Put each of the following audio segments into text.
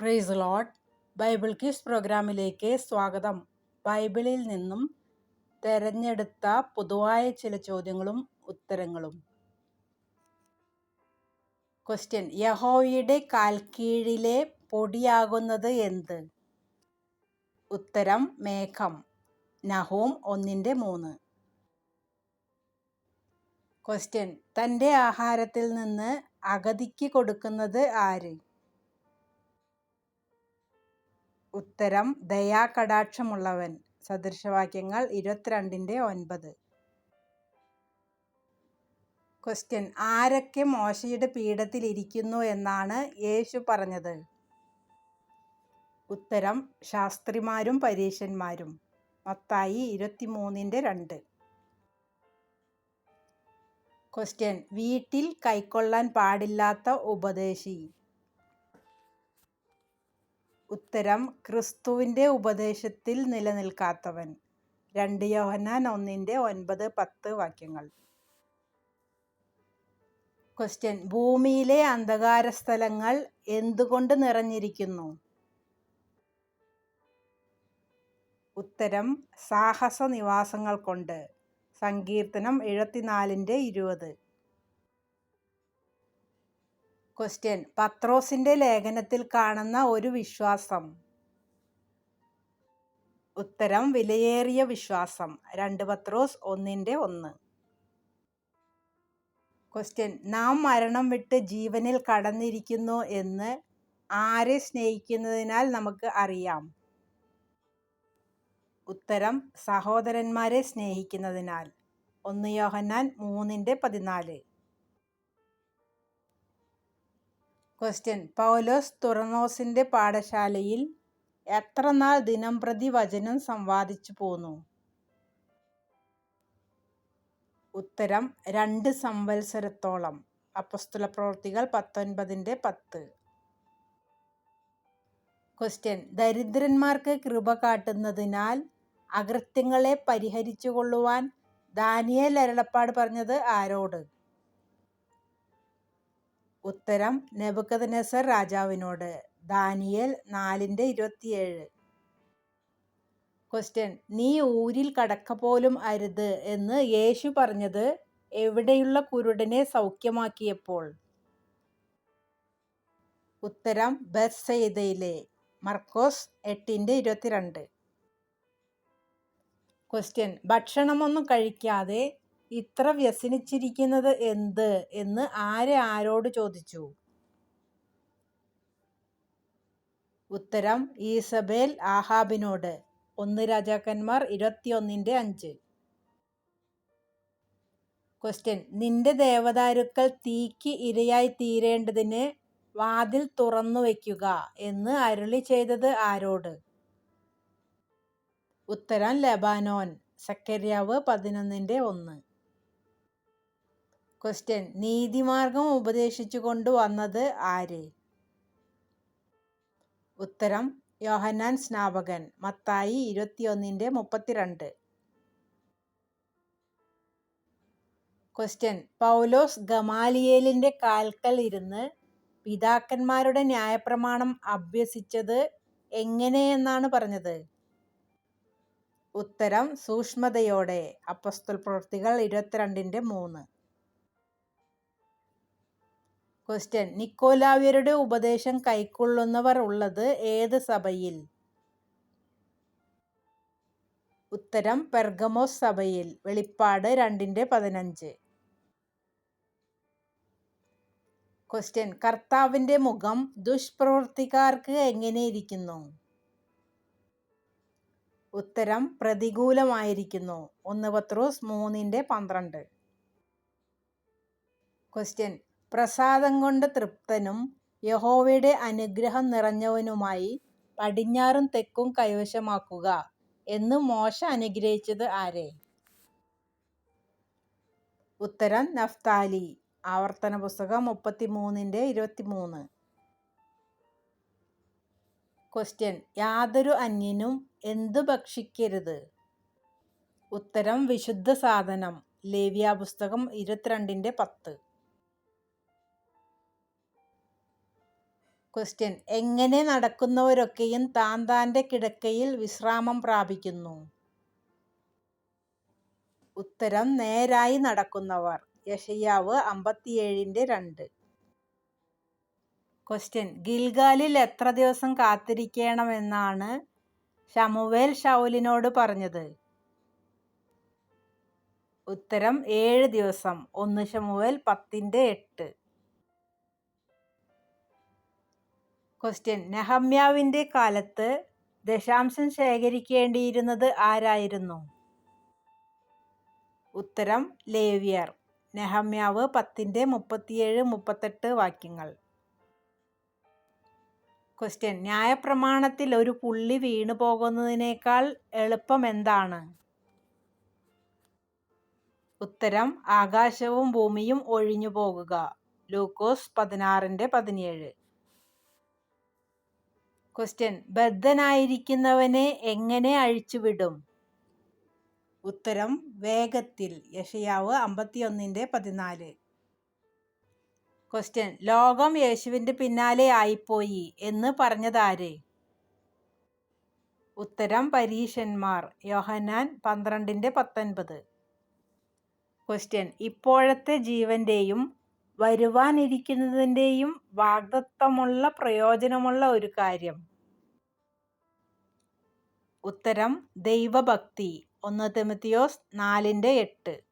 Price load Bible quiz പ്രോഗ്രാമിലേക്ക് സ്വാഗതം. ബൈബിളിൽ നിന്നും തെരഞ്ഞെടുത്ത പൊതുവായ ചില ചോദ്യങ്ങളും ഉത്തരങ്ങളും. ക്വസ്റ്റ്യൻ യഹോയുടെ കാൽക്കീഴിലെ പൊടിയാകുന്നത് എന്ത്? ഉത്തരം മേഘം. നഹോം ഒന്നിന്റെ മൂന്ന്. ക്വസ്റ്റ്യൻ തന്റെ ആഹാരത്തിൽ നിന്ന് അഗതിക്ക് കൊടുക്കുന്നത് ആര്? ഉത്തരം ദയാകടാക്ഷമുള്ളവൻ സദൃശവാക്യങ്ങൾ ഇരുപത്തിരണ്ടിന്റെ ഒൻപത്. ക്വസ്റ്റ്യൻ ആരൊക്കെ മോശയുടെ പീഠത്തിലിരിക്കുന്നു എന്നാണ് യേശു പറഞ്ഞത്? ഉത്തരം ശാസ്ത്രിമാരും പരീശന്മാരും. മത്തായി ഇരുപത്തിമൂന്നിന്റെ രണ്ട്. ക്വസ്റ്റ്യൻ വീട്ടിൽ കൈക്കൊള്ളാൻ പാടില്ലാത്ത ഉപദേശി. ഉത്തരം ക്രിസ്തുവിന്റെ ഉപദേശത്തിൽ നിലനിൽക്കാത്തവൻ. രണ്ട് യോഹന്നാൻ ഒന്നിന്റെ ഒൻപത് പത്ത് വാക്യങ്ങൾ. ക്വസ്റ്റ്യൻ ഭൂമിയിലെ അന്ധകാര സ്ഥലങ്ങൾ എന്തുകൊണ്ട് നിറഞ്ഞിരിക്കുന്നു? ഉത്തരം. സാഹസ നിവാസങ്ങൾ കൊണ്ട്. സങ്കീർത്തനം എഴുപത്തിനാലിന്റെ ഇരുപത്. ക്വസ്റ്റ്യൻ പത്രോസിന്റെ ലേഖനത്തിൽ കാണുന്ന ഒരു വിശ്വാസം. ഉത്തരം വിലയേറിയ വിശ്വാസം. രണ്ട് പത്രോസ് ഒന്നിന്റെ ഒന്ന്. ക്വസ്റ്റ്യൻ നാം മരണം വിട്ട് ജീവനിൽ കടന്നിരിക്കുന്നു എന്ന് ആരെ സ്നേഹിക്കുന്നതിനാൽ നമുക്ക് അറിയാം? ഉത്തരം സഹോദരന്മാരെ സ്നേഹിക്കുന്നതിനാൽ. ഒന്ന് യോഹന്നാൻ മൂന്നിന്റെ പതിനാല്. ക്വസ്റ്റ്യൻ പൗലോസ് തുറന്നോസിന്റെ പാഠശാലയിൽ എത്ര നാൾ ദിനംപ്രതി വചനം സംവാദിച്ചു പോന്നു? ഉത്തരം രണ്ട് സംവത്സരത്തോളം. അപ്പസ്തുല പ്രവൃത്തികൾ പത്തൊൻപതിന്റെ പത്ത്. ക്വസ്റ്റ്യൻ ദരിദ്രന്മാർക്ക് കൃപ കാട്ടുന്നതിനാൽ അകൃത്യങ്ങളെ പരിഹരിച്ചു കൊള്ളുവാൻ ദാനിയേൽ അരളപ്പാട് പറഞ്ഞത് ആരോട്? ഉത്തരം നെബുക്കദ്നേസർ രാജാവിനോട്. ദാനിയേൽ നാലിന്റെ ഇരുപത്തിയേഴ്. ക്വസ്റ്റ്യൻ നീ ഊരിൽ കടക്ക പോലും അരുത് എന്ന് യേശു പറഞ്ഞത് എവിടെയുള്ള കുരുടനെ സൗഖ്യമാക്കിയപ്പോൾ? ഉത്തരം ബർസെയ്തയിലെ മർക്കോസ് എട്ടിന്റെ ഇരുപത്തിരണ്ട്. ക്വസ്റ്റ്യൻ ഭക്ഷണമൊന്നും കഴിക്കാതെ ഇത്ര വ്യസനിച്ചിരിക്കുന്നത് എന്ത്? എന്ന് ആര് ആരോട് ചോദിച്ചു? ഉത്തരം ഈസബേൽ ആഹാബിനോട്. ഒന്ന് രാജാക്കന്മാർ ഇരുപത്തിയൊന്നിന്റെ അഞ്ച്. ക്വസ്റ്റ്യൻ നിന്റെ ദേവദാരുക്കൾ തീക്ക് ഇരയായി തീരേണ്ടതിന് വാതിൽ തുറന്നു വയ്ക്കുക എന്ന് അരുളി ചെയ്തത് ആരോട്? ഉത്തരം ലബാനോൻ. സക്കരിയാവ് പതിനൊന്നിന്റെ ഒന്ന്. ക്വസ്റ്റ്യൻ നീതിമാർഗം ഉപദേശിച്ചു കൊണ്ടുവന്നത് ആര്? ഉത്തരം. യോഹന്നാൻ സ്നാപകൻ. മത്തായി ഇരുപത്തിയൊന്നിന്റെ മുപ്പത്തിരണ്ട്. ക്വസ്റ്റ്യൻ പൗലോസ് ഗമാലിയേലിന്റെ കാൽക്കൽ ഇരുന്ന് പിതാക്കന്മാരുടെ ന്യായപ്രമാണം അഭ്യസിച്ചത് എങ്ങനെയെന്നാണ് പറഞ്ഞത്? ഉത്തരം. സൂക്ഷ്മതയോടെ. അപ്പസ്തൽ പ്രവൃത്തികൾ ഇരുപത്തിരണ്ടിന്റെ മൂന്ന്. ക്വസ്റ്റ്യൻ നിക്കോലാവ്യരുടെ ഉപദേശം കൈക്കൊള്ളുന്നവർ ഉള്ളത് ഏത് സഭയിൽ? ഉത്തരം പെർഗമോസ് സഭയിൽ. വെളിപ്പാട് രണ്ടിന്റെ പതിനഞ്ച്. ക്വസ്റ്റ്യൻ കർത്താവിന്റെ മുഖം ദുഷ്പ്രവൃത്തിക്കാർക്ക് എങ്ങനെ ഇരിക്കുന്നു? ഉത്തരം പ്രതികൂലമായിരിക്കുന്നു. ഒന്ന് പത്രോസ് മൂന്നിന്റെ പന്ത്രണ്ട്. ക്വസ്റ്റ്യൻ പ്രസാദം കൊണ്ട് തൃപ്തനും യഹോവയുടെ അനുഗ്രഹം നിറഞ്ഞവനുമായി പടിഞ്ഞാറും തെക്കും കൈവശമാക്കുക എന്ന് മോശ അനുഗ്രഹിച്ചത് ആരെ? ഉത്തരം നഫ്താലി. ആവർത്തന പുസ്തകം മുപ്പത്തിമൂന്നിന്റെ ഇരുപത്തിമൂന്ന്. ക്വസ്റ്റ്യൻ യാതൊരു അന്യനും എന്തു ഭക്ഷിക്കരുത്? ഉത്തരം വിശുദ്ധ സാധനം. ലേവ്യ പുസ്തകം ഇരുപത്തിരണ്ടിന്റെ പത്ത്. ക്വസ്റ്റ്യൻ എങ്ങനെ നടക്കുന്നവരൊക്കെയും താൻ താന്റെ കിടക്കയിൽ വിശ്രാമം പ്രാപിക്കുന്നു? ഉത്തരം നേരായി നടക്കുന്നവർ. യഷയാവ് അമ്പത്തിയേഴിന്റെ രണ്ട്. ക്വസ്റ്റ്യൻ ഗിൽഗാലിൽ എത്ര ദിവസം കാത്തിരിക്കണമെന്നാണ് ഷമുവേൽ ഷൗലിനോട് പറഞ്ഞത്? ഉത്തരം ഏഴ് ദിവസം. ഒന്ന് ഷമുവേൽ പത്തിന്റെ എട്ട്. ക്വസ്റ്റ്യൻ നെഹമ്യാവിന്റെ കാലത്ത് ദശാംശം ശേഖരിക്കേണ്ടിയിരുന്നത് ആരായിരുന്നു? ഉത്തരം ലേവിയർ. നെഹമ്യാവ് പത്തിന്റെ മുപ്പത്തിയേഴ് മുപ്പത്തെട്ട് വാക്യങ്ങൾ. ക്വസ്റ്റ്യൻ ന്യായപ്രമാണത്തിൽ ഒരു പുള്ളി വീണു പോകുന്നതിനേക്കാൾ എളുപ്പം എന്താണ്? ഉത്തരം ആകാശവും ഭൂമിയും ഒഴിഞ്ഞു പോകുക. ലൂക്കോസ് പതിനാറിന്റെ പതിനേഴ്. ക്വസ്റ്റ്യൻ ബദ്ധനായിരിക്കുന്നവനെ എങ്ങനെ അഴിച്ചുവിടും? ഉത്തരം. വേഗത്തിൽ. യഷയാവ് അമ്പത്തിയൊന്നിന്റെ പതിനാല്. ക്വസ്റ്റ്യൻ ലോകം യേശുവിന്റെ പിന്നാലെ ആയിപ്പോയി എന്ന് പറഞ്ഞതാര്? ഉത്തരം. പരീഷന്മാർ യോഹന്നാൻ പന്ത്രണ്ടിന്റെ പത്തൊൻപത്. ക്വസ്റ്റ്യൻ ഇപ്പോഴത്തെ ജീവന്റെയും വരുവാനിരിക്കുന്നതിന്റെയും വാഗ്ദത്തമുള്ള പ്രയോജനമുള്ള ഒരു കാര്യം. ഉത്തരം ദൈവഭക്തി. ഒന്ന് തെമത്തിയോസ് നാലിന്റെ എട്ട്.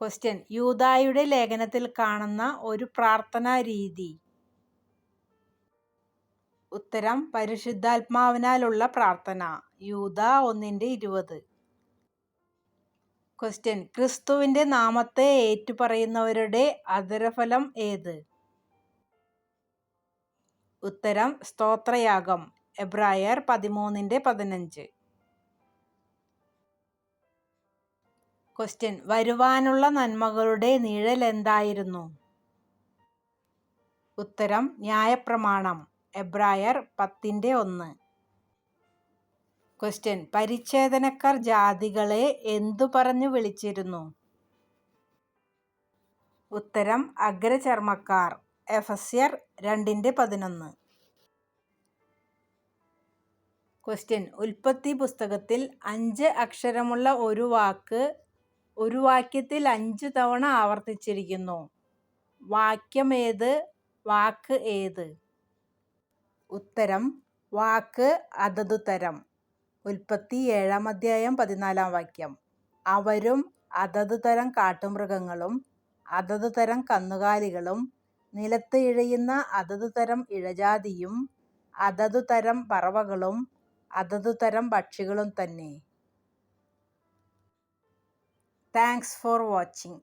ക്വസ്റ്റ്യൻ യൂതായുടെ ലേഖനത്തിൽ കാണുന്ന ഒരു പ്രാർത്ഥനാ രീതി. ഉത്തരം പരിശുദ്ധാത്മാവിനാലുള്ള പ്രാർത്ഥന. യൂത ഒന്നിന്റെ ഇരുപത്. ക്വസ്റ്റ്യൻ ക്രിസ്തുവിന്റെ നാമത്തെ ഏറ്റുപറയുന്നവരുടെ അധരഫലം ഏത്? ഉത്തരം സ്തോത്രയാഗം. എബ്രായർ പതിമൂന്നിന്റെ പതിനഞ്ച്. ക്വസ്റ്റ്യൻ വരുവാനുള്ള നന്മകളുടെ നിഴൽ എന്തായിരുന്നു? ഉത്തരം ന്യായപ്രമാണം. എബ്രായർ പത്തിന്റെ ഒന്ന്. ക്വസ്റ്റ്യൻ പരിച്ഛേദനക്കാർ ജാതികളെ എന്തു പറഞ്ഞു വിളിച്ചിരുന്നു? ഉത്തരം അഗ്രചർമ്മക്കാർ. എഫസ്യർ രണ്ടിന്റെ പതിനൊന്ന്. ക്വസ്റ്റ്യൻ ഉൽപ്പത്തി പുസ്തകത്തിൽ അഞ്ച് അക്ഷരമുള്ള ഒരു വാക്ക് ഒരു വാക്യത്തിൽ അഞ്ച് തവണ ആവർത്തിച്ചിരിക്കുന്നു. വാക്യം ഏത് വാക്ക് ഏത്? ഉത്തരം വാക്ക് അതതു തരം ഉൽപ്പത്തി ഏഴാം അധ്യായം പതിനാലാം വാക്യം. അവരും അതത് തരം കാട്ടുമൃഗങ്ങളും അതത് തരം കന്നുകാലികളും നിലത്ത് ഇഴയുന്ന അതത് തരം ഇഴജാതിയും അതതു തരം പറവകളും അതതു തരം പക്ഷികളും തന്നെ. Thanks for watching.